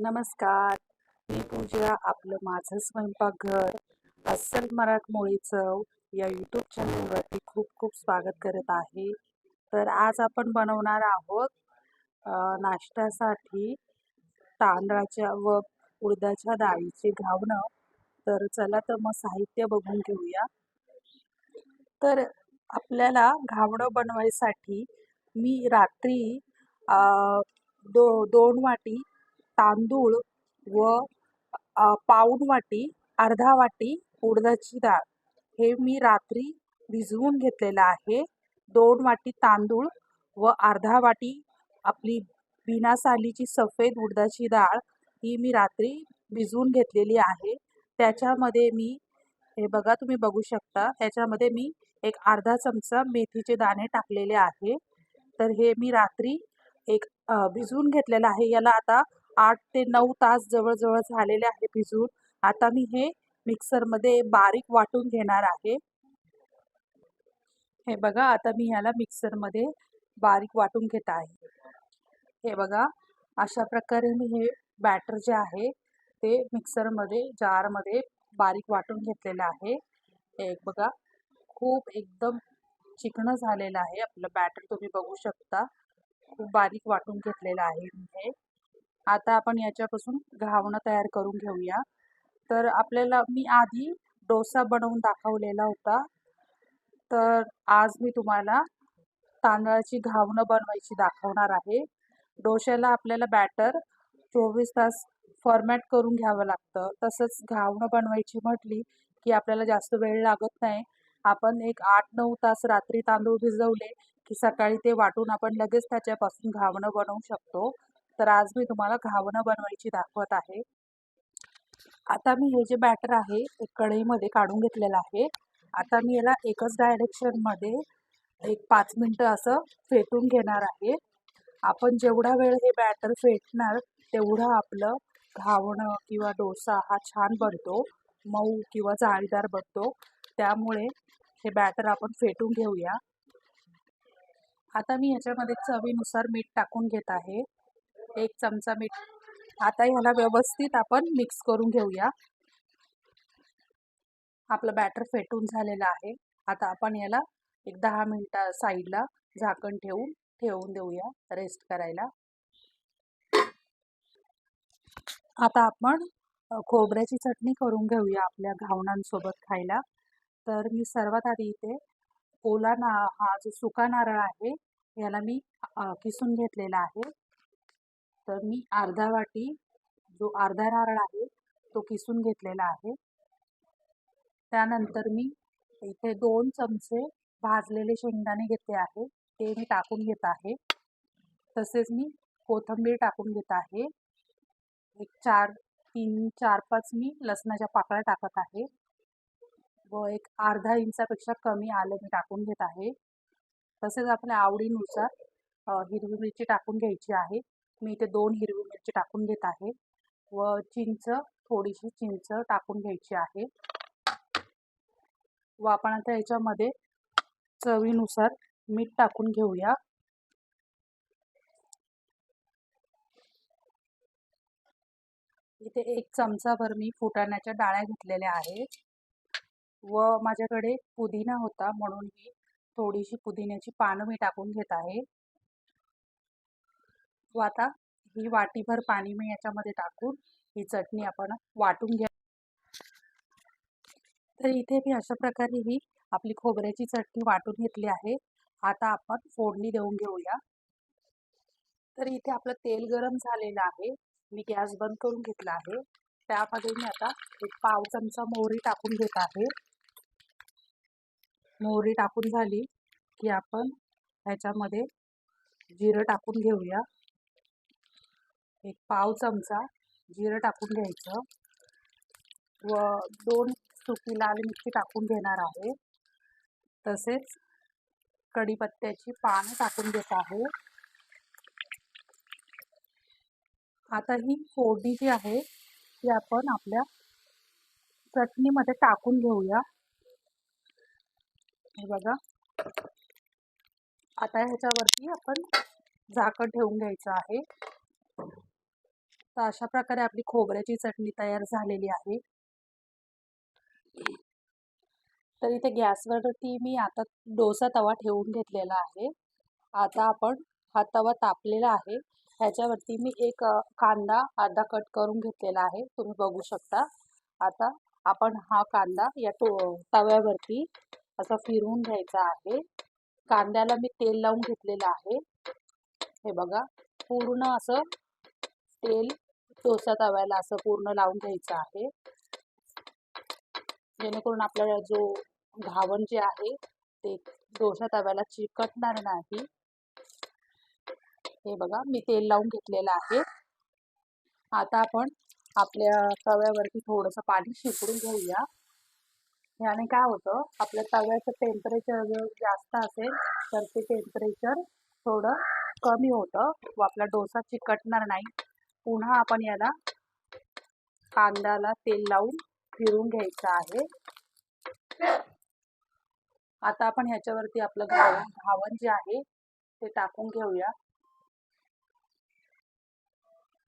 नमस्कार. मी पूजा आपलं माझं स्वयंपाकघर अस्सल मराठमोळी चव या यूट्यूब चॅनलवरती खूप खूप स्वागत करत आहे. तर आज आपण बनवणार आहोत नाश्त्यासाठी तांदळाच्या व उडदाच्या डाळीचे घावणं. तर चला तर मग साहित्य बघून घेऊया. तर आपल्याला घावणं बनवायसाठी मी रात्री दो दोन वाटी तांदूळ व पाऊण वाटी अर्धा वाटी उडदाची डाळ. हे मी रात्री भिजवून घेतलेलं आहे. दोन वाटी तांदूळ व अर्धा वाटी आपली बिना सालीची सफेद उडदाची डाळ ही मी रात्री भिजवून घेतलेली आहे. त्याच्यामध्ये मी हे बघा तुम्ही बघू शकता त्याच्यामध्ये मी एक अर्धा चमचा मेथीचे दाणे टाकलेले आहे. तर हे मी रात्री एक भिजवून घेतलेलं आहे. याला आता आठ ते नऊ तास जवळजवळ झालेले आहे भिजून. आता मी हे मिक्सरमध्ये बारीक वाटून घेणार आहे. हे बघा आता मी ह्याला मिक्सरमध्ये बारीक वाटून घेत आहे. हे बघा अशा प्रकारे मी हे बॅटर जे आहे ते मिक्सरमध्ये जारमध्ये बारीक वाटून घेतलेलं आहे. हे बघा खूप एकदम चिकणं झालेलं आहे आपलं बॅटर तुम्ही बघू शकता. खूप बारीक वाटून घेतलेलं आहे मी हे. आता आपण याच्यापासून घावणं तयार करून घेऊया. तर आपल्याला मी आधी डोसा बनवून दाखवलेला होता. तर आज मी तुम्हाला तांदळाची घावणं बनवायची दाखवणार आहे. डोश्याला आपल्याला बॅटर चोवीस तास फॉर्मॅट करून घ्यावं लागतं. तसंच घावणं बनवायची म्हटली की आपल्याला जास्त वेळ लागत नाही. आपण एक आठ नऊ तास रात्री तांदूळ भिजवले की सकाळी ते वाटून आपण लगेच त्याच्यापासून घावणं बनवू शकतो. तर आज मी तुम्हाला घावणं बनवायची दाखवत आहे. आता मी हे जे बॅटर आहे ते कढईमध्ये काढून घेतलेलं आहे. आता मी याला एकच डायरेक्शनमध्ये एक पाच मिनटं असं फेटून घेणार आहे. आपण जेवढा वेळ हे बॅटर फेटणार तेवढं आपलं घावणं किंवा डोसा हा छान बनतो. मऊ किंवा जाळीदार बनतो. त्यामुळे हे बॅटर आपण फेटून घेऊया. आता मी ह्याच्यामध्ये चवीनुसार मीठ टाकून घेत आहे. एक चमचा मीठ. आता ह्याला व्यवस्थित आपण मिक्स करून घेऊया. आपलं बॅटर फेटून झालेलं आहे. आता आपण याला एक दहा मिनटा साईडला झाकण ठेवून ठेवून देऊया रेस्ट करायला. आता आपण खोबऱ्याची चटणी करून घेऊया आपल्या घावणांसोबत खायला. तर मी सर्वात आधी इथे ओला ना हा जो सुका नारळ आहे याला मी किसून घेतलेला आहे. तर मी अर्धा वाटी जो अर्धा नारळ आहे तो किसून घेतलेला आहे. त्यानंतर मी इथे दोन चमचे भाजलेले शेंगदाणे घेतले आहे. ते मी टाकून घेत आहे. तसेच मी कोथिंबीर टाकून घेत आहे. एक चार तीन चार पाच मी लसणाच्या पाकळ्या टाकत आहे. व एक अर्धा इंचापेक्षा कमी आलं मी टाकून घेत आहे. तसेच आपल्या आवडीनुसार हिरवी मिरची टाकून घ्यायची आहे. मी इथे दोन हिरवी मिरची टाकून घेत आहे व चिंच थोडीशी चिंच टाकून घ्यायची आहे. व आपण आता याच्यामध्ये चवीनुसार मीठ टाकून घेऊया. इथे एक चमचाभर मी फुटाण्याच्या डाळ्या घेतलेल्या आहेत. व माझ्याकडे पुदिना होता म्हणून मी थोडीशी पुदिन्याची पानं मी टाकून घेत आहे. व आता ही वाटीभर पाणी मी याच्यामध्ये टाकून ही चटणी आपण वाटून घ्या. तर इथे मी अशा प्रकारे ही आपली खोबऱ्याची चटणी वाटून घेतली आहे. आता आपण फोडणी देऊन घेऊया. तर इथे आपलं तेल गरम झालेलं आहे. मी गॅस बंद करून घेतला आहे. त्यामध्ये मी आता एक पाव चमचा मोहरी टाकून घेत आहे. मोहरी टाकून झाली की आपण ह्याच्यामध्ये जिरं टाकून घेऊया. एक पाव चमचा जिरं टाकून घ्यायचं. व दोन सुकी लाल मिरची टाकून घेणार आहे. तसेच कढीपत्त्याची पानं टाकून घेत आहे. आता ही फोडणी जी आहे ती आपण आपल्या चटणीमध्ये टाकून घेऊया. हे बघा. आता ह्याच्यावरती आपण झाकण ठेवून घ्यायचं आहे. तर अशा प्रकारे आपली खोबऱ्याची चटणी तयार झालेली आहे. तर इथे गॅसवरती मी आता डोसा तवा ठेवून घेतलेला आहे. आता आपण हा तवा तापलेला आहे. ह्याच्यावरती मी एक कांदा अर्धा कट करून घेतलेला आहे. तुम्ही बघू शकता. आता आपण हा कांदा या टो तव्यावरती असा फिरवून घ्यायचा आहे. कांद्याला मी तेल लावून घेतलेलं आहे. हे बघा पूर्ण असं तेल डोसा तव्याला असं पूर्ण लावून घ्यायचं आहे. जेणेकरून आपल्याला जो घावण जे आहे ते डोसा तव्याला चिकटणार नाही. हे बघा मी तेल लावून घेतलेलं आहे. आता आपण आपल्या तव्यावरती थोडंसं पाणी शिकडून घेऊया. याने काय होतं आपल्या तव्याचं टेम्परेचर जर जास्त असेल तर ते टेम्परेचर थोडं कमी होतं व आपला डोसा चिकटणार नाही. पुन्हा आपण याला कांद्याला तेल लावून फिरून घ्यायचं आहे. आता आपण ह्याच्यावरती आपलं घावण घावण जे आहे ते टाकून घेऊया.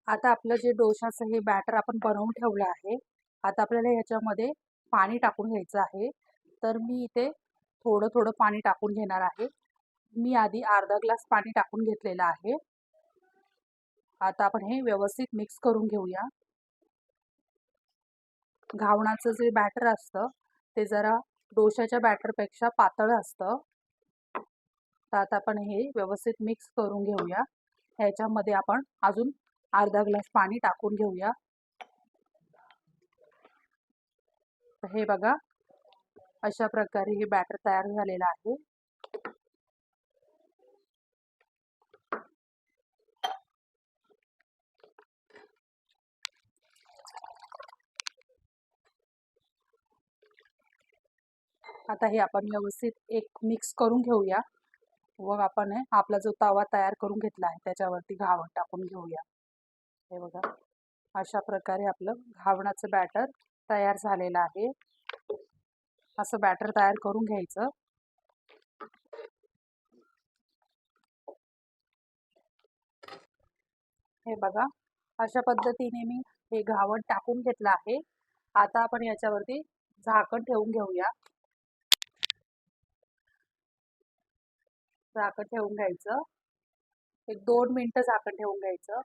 आता आपलं जे डोशाचं हे बॅटर आपण बनवून ठेवलं आहे आता आपल्याला ह्याच्यामध्ये पाणी टाकून घ्यायचं आहे. तर मी इथे थोडं थोडं पाणी टाकून घेणार आहे. मी आधी अर्धा ग्लास पाणी टाकून घेतलेलं आहे. आता आपण हे व्यवस्थित मिक्स करून घेऊया. घावणाचं जे बॅटर असतं ते जरा डोशाच्या बॅटरपेक्षा पातळ असतं. तर आता आपण हे व्यवस्थित मिक्स करून घेऊया. ह्याच्यामध्ये आपण अजून अर्धा ग्लास पाणी टाकून घेऊया. हे बघा अशा प्रकारे हे बॅटर तयार झालेलं आहे. आता हे आपण व्यवस्थित एक मिक्स करून घेऊया. व आपण आपला जो तवा तयार करून घेतला आहे त्याच्यावरती घावण टाकून घेऊया. हे बघा. अशा प्रकारे आपलं घावणाचं बॅटर तयार झालेलं आहे. असं बॅटर तयार करून घ्यायचं. हे बघा. अशा पद्धतीने मी हे घावण टाकून घेतलं आहे. आता आपण याच्यावरती झाकण ठेवून घेऊया. झाकण ठेवून घ्यायचं. एक दोन मिनटं झाकण ठेवून घ्यायचं.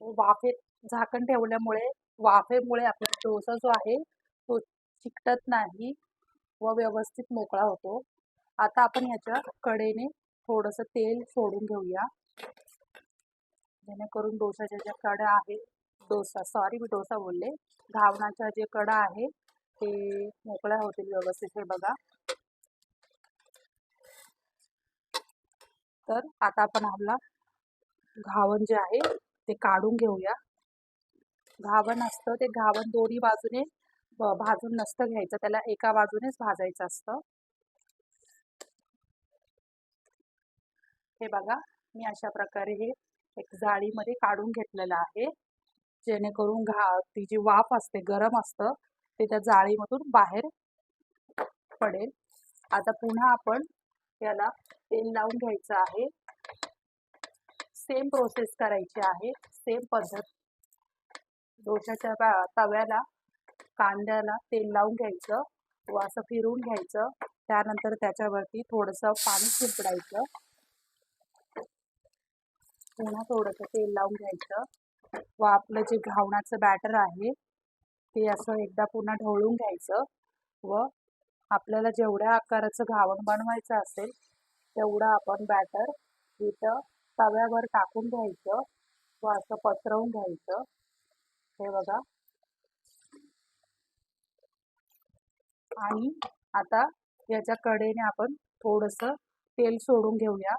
वाफेत झाकण ठेवल्यामुळे वाफेमुळे आपला डोसा जो आहे तो चिकटत नाही व व्यवस्थित मोकळा होतो. आता आपण ह्याच्या कडेने थोडंसं तेल सोडून घेऊया. जेणेकरून डोसाच्या ज्या कडा आहे डोसा सॉरी मी डोसा बोलले. घावणाच्या जे कडा आहे ते मोकळ्या होतील व्यवस्थित. हे बघा. तर आता आपण आपला घावण जे आहे ते काढून घेऊया. घावण असतं ते घावण दोन्ही बाजूने भाजून नसतं घ्यायचं. त्याला एका बाजूनेच भाजायचं असतं. हे बघा मी अशा प्रकारे हे एक जाळीमध्ये काढून घेतलेलं आहे. जेणेकरून घा ती जी वाफ असते गरम असतं ते त्या जाळीमधून बाहेर पडेल. आता पुन्हा आपण याला तेल लावून घ्यायचं आहे. सेम प्रोसेस करायची आहे. सेम पद्धत. डोशाच्या तव्याला कांद्याला तेल लावून घ्यायचं. व असं फिरवून घ्यायचं. त्यानंतर त्याच्यावरती थोडंसं पाणी शिंपडायचं. पुन्हा थोडंसं तेल लावून घ्यायचं. व आपलं जे घावणाचं बॅटर आहे ते असं एकदा पुन्हा ढवळून घ्यायचं. व आपल्याला जेवढ्या आकाराचं घावण बनवायचं असेल तेवढं आपण बॅटर इथं तव्यावर टाकून घ्यायचं व असं पसरवून घ्यायचं. हे बघा. आणि आता याच्या कडेने आपण थोडंसं तेल सोडून घेऊया.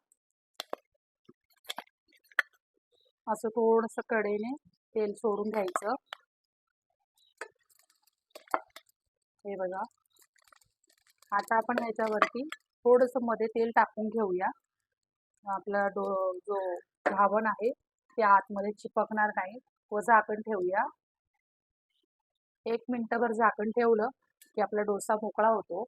असं थोडंसं कडेने तेल सोडून घ्यायचं. हे बघा. आता आपण ह्याच्यावरती थोडंसं मध्ये तेल टाकून घेऊया. आपला डो जो घावण आहे ते आतमध्ये चिपकणार नाही. व झाकण ठेवूया. एक मिनटभर झाकण ठेवलं की आपला डोसा मोकळा होतो.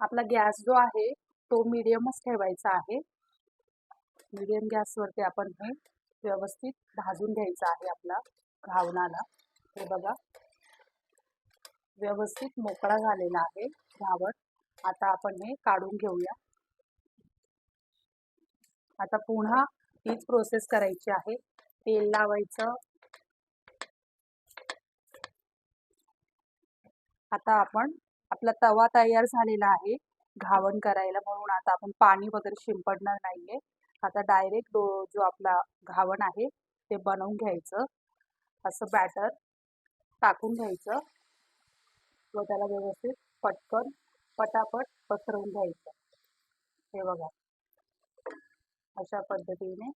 आपला गॅस जो आहे तो मिडियमच ठेवायचा आहे. मिडियम गॅसवरती आपण हे व्यवस्थित भाजून घ्यायचं आहे आपला घावणाला. हे बघा. व्यवस्थित मोकळा झालेला आहे घावण आता आपण हे काढून घेऊया. आता पुन्हा हीच प्रोसेस करायची आहे. तेल लावायचं. आता आपण आपला तवा तयार झालेला आहे. घावण करायला म्हणून आता आपण पाणी वगैरे शिंपडणार नाहीये. आता डायरेक्ट जो आपला घावण आहे ते बनवून घ्यायचं. असं बॅटर टाकून घ्यायचं. व त्याला व्यवस्थित पटकन पटापट पसरवून घ्यायचं. हे बघा. अशा पद्धतीने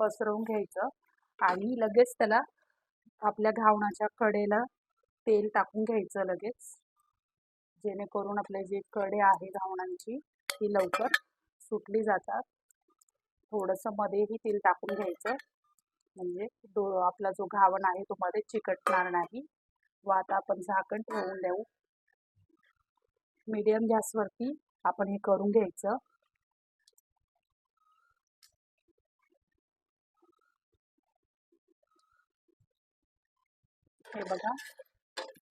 पसरवून घ्यायचं आणि लगेच त्याला आपल्या घावणाच्या कडेला तेल टाकून घ्यायचं लगेच. जेणेकरून आपले जे कडे आहे घावणांची ती लवकर सुटली जातात. थोडंसं मध्येही तेल टाकून घ्यायचं. म्हणजे दो आपला जो घावण आहे तो मध्ये चिकटणार नाही. व आता आपण झाकण ठेवून देऊ. मीडियम गॅसवरती आपण हे करून घ्यायचं. हे बघा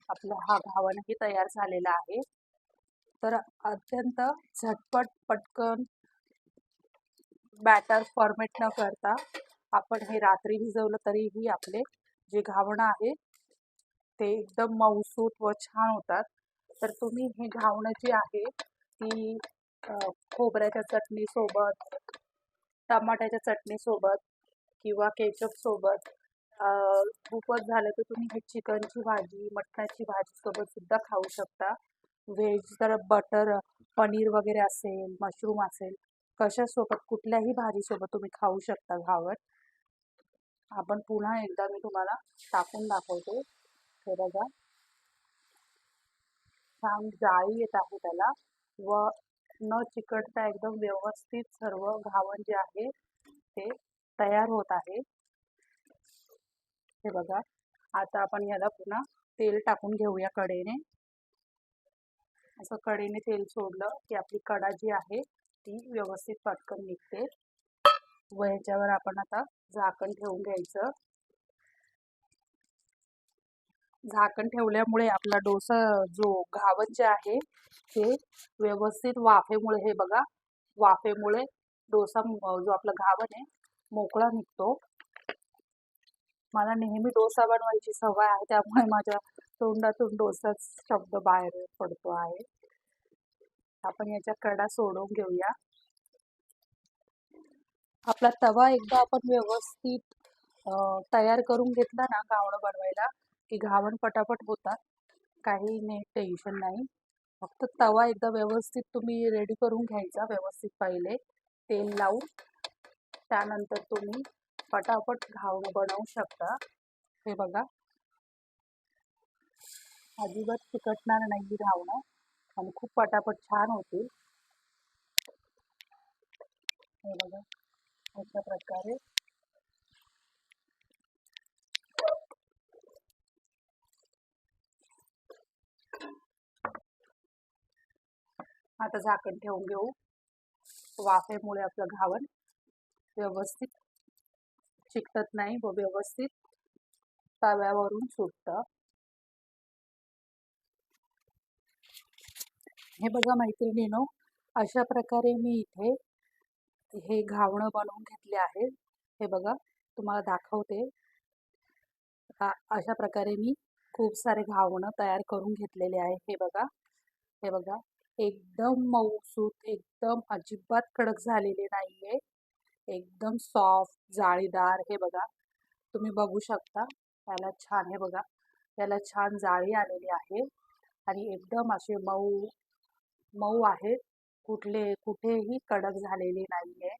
आपला हा घावणही तयार झालेला आहे. तर अत्यंत झटपट पटकन बॅटर फॉर्मेट न करता आपण हे रात्री भिजवलं तरीही आपले जे घावणं आहे ते एकदम मऊसूत व छान होतात. तर तुम्ही हे घावणं जी आहे ती खोबऱ्याच्या चटणीसोबत टमाट्याच्या चटणीसोबत किंवा केचपसोबत खूपच झालं तर तुम्ही हे चिकनची भाजी मटणाची भाजीसोबतसुद्धा सुद्धा खाऊ शकता. व्हेज तर बटर पनीर वगैरे असेल मशरूम असेल कशासोबत कुठल्याही भाजीसोबत तुम्ही खाऊ शकता घावट आपण पुन्हा एकदा मी तुम्हाला टाकून दाखवते. हे बघा. छान जाळी येत आहे त्याला. व न चिकटता एकदम व्यवस्थित सर्व घावण जे आहे ते तयार होत आहे. हे बघा. आता आपण याला पुन्हा तेल टाकून घेऊया कडेने असं कडेने तेल सोडलं की आपली कडा जी आहे ती व्यवस्थित पटकन निघते. व ह्याच्यावर आपण आता झाकण ठेवून घ्यायचं. झाकण ठेवल्यामुळे आपला डोसा जो घावन जे आहे ते व्यवस्थित वाफेमुळे हे बघा वाफेमुळे डोसा जो आपला घावन आहे मोकळा निघतो. मला नेहमी डोसा बनवायची सवय आहे त्यामुळे माझ्या तोंडातून डोसाच शब्द बाहेर पडतो आहे. आपण याच्या कडा सोडून घेऊया. आपला तवा एकदा आपण व्यवस्थित तयार करून घेतला ना घावणं बनवायला की घावण पटापट होतात. काही नाही टेन्शन नाही. फक्त तवा एकदा व्यवस्थित तुम्ही रेडी करून घ्यायचा व्यवस्थित पहिले. तेल लावून. त्यानंतर तुम्ही पटापट घावणं बनवू शकता. हे बघा. अजिबात चिकटणार नाही घावणं आणि खूप पटापट छान होतील. हे बघा. अशा प्रकारे आता झाकण ठेवून घेऊ. वाफेमुळे आपलं घावण व्यवस्थित चिकटत नाही व व्यवस्थित तव्यावरून सुटतं. हे बघा मैत्रिणीनो अशा प्रकारे मी इथे हे घावणं बनवून घेतले आहे. हे बघा तुम्हाला दाखवते. अशा प्रकारे मी खूप सारे घावणं तयार करून घेतलेले आहे. हे बघा हे बघा. एकदम मऊसूत एकदम अजिबात कडक झालेले नाहीये. एकदम सॉफ्ट जाळीदार हे बघा. तुम्ही बघू शकता. याला छान हे बघा. याला छान जाळी आलेली आहे. आणि एकदम असे मऊ मऊ आहेत. कुठले कुठेही कडक झालेले नाही आहे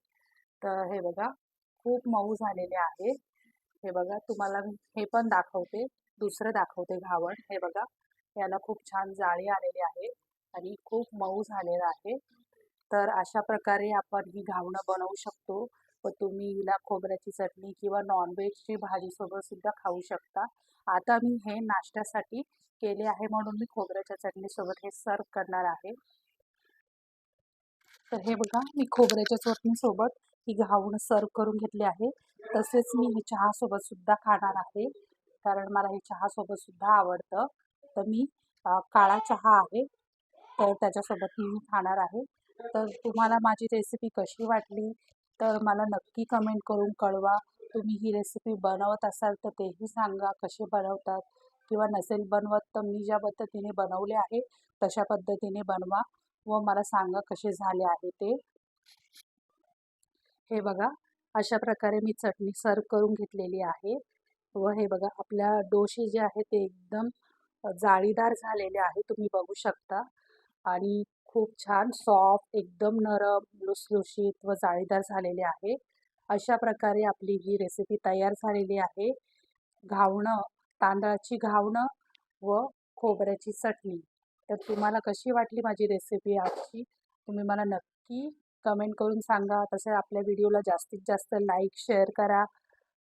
तर हे बघा. खूप मऊ झालेले आहे. हे बघा तुम्हाला हे पण दाखवते. दुसरं दाखवते घावण. हे बघा. याला खूप छान जाळी आलेली आहे. आणि खूप मऊ झालेला आहे. तर अशा प्रकारे आपण ही घावणं बनवू शकतो व तुम्ही हिला खोबऱ्याची चटणी किंवा नॉनव्हेजची भाजीसोबत सुद्धा खाऊ शकता. आता मी हे नाश्त्यासाठी केले आहे म्हणून मी खोबऱ्याच्या चटणीसोबत हे सर्व करणार आहे. तर हे बघा मी खोबऱ्याच्या चटणीसोबत ही घावणं सर्व करून घेतली आहे. तसेच मी हे चहासोबत सुद्धा खाणार आहे. कारण मला हे चहासोबत सुद्धा आवडतं. तर मी काळा चहा आहे. त्याच्यासोबत मी खाणार आहे. तर तुम्हाला माझी रेसिपी कशी वाटली? तर मला नक्की कमेंट करून कळवा. तुम्ही ही रेसिपी बनवत असाल तर तेही सांगा कशी बनवतात. किंवा नसेल बनवत तर मी ज्या पद्धतीने बनवले आहे तशा पद्धतीने बनवा व मला सांगा कसे झाले आहे ते. हे बघा अशा प्रकारे मी चटणी सर्व करून घेतलेली आहे. व हे बघा आपल्या डोसे जे आहे ते एकदम जाळीदार झालेले आहे. तुम्ही बघू शकता. आणि खूप छान सॉफ्ट एकदम नरम लुसलुशीत व जाळीदार झालेले आहे. अशा प्रकारे आपली ही रेसिपी तयार झालेली आहे. घावणं तांदळाची घावणं व खोबऱ्याची चटणी. तर तुम्हाला कशी वाटली माझी रेसिपी आजची? तुम्ही मला नक्की कमेंट करून सांगा. तसे आपल्या व्हिडिओला जास्तीत जास्त लाईक शेअर करा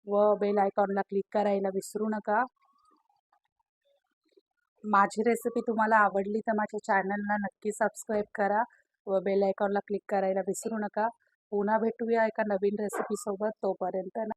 व बेल आयकॉनला क्लिक करायला विसरू नका. माझी रेसिपी तुम्हाला आवडली तर माझ्या चॅनलला नक्की सबस्क्राईब करा व बेल आयकॉनला क्लिक करायला विसरू नका. पुन्हा भेटूया एका नवीन रेसिपीसोबत तोपर्यंत